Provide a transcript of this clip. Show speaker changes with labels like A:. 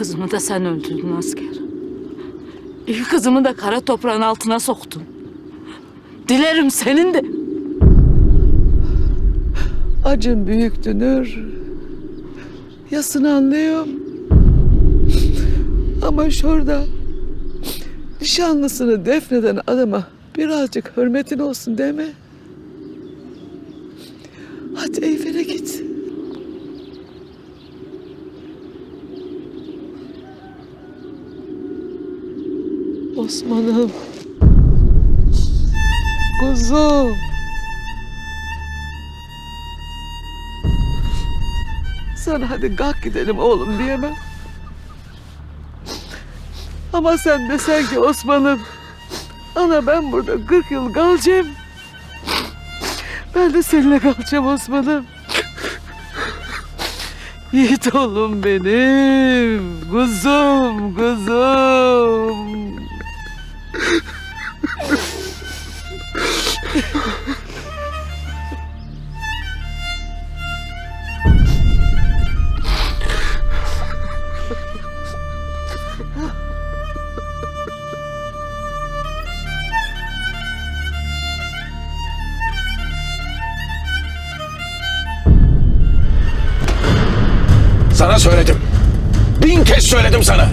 A: Babamı da sen öldürdün asker. İlk kızımı da kara toprağın altına soktun. Dilerim senin de.
B: Acın büyük dünür. Yasını anlıyorum. Ama şurada nişanlısını defneden adama birazcık hürmetin olsun değil mi? Hadi evine git. Osman'ım. Kuzum. Sana hadi kalk gidelim oğlum diyemem. Ama sen desen ki Osman'ım. Ana ben burada 40 yıl kalacağım. Ben de seninle kalacağım Osman'ım. Yiğit oğlum benim. Kuzum, kuzum.
C: Sana söyledim. Bin kez söyledim sana.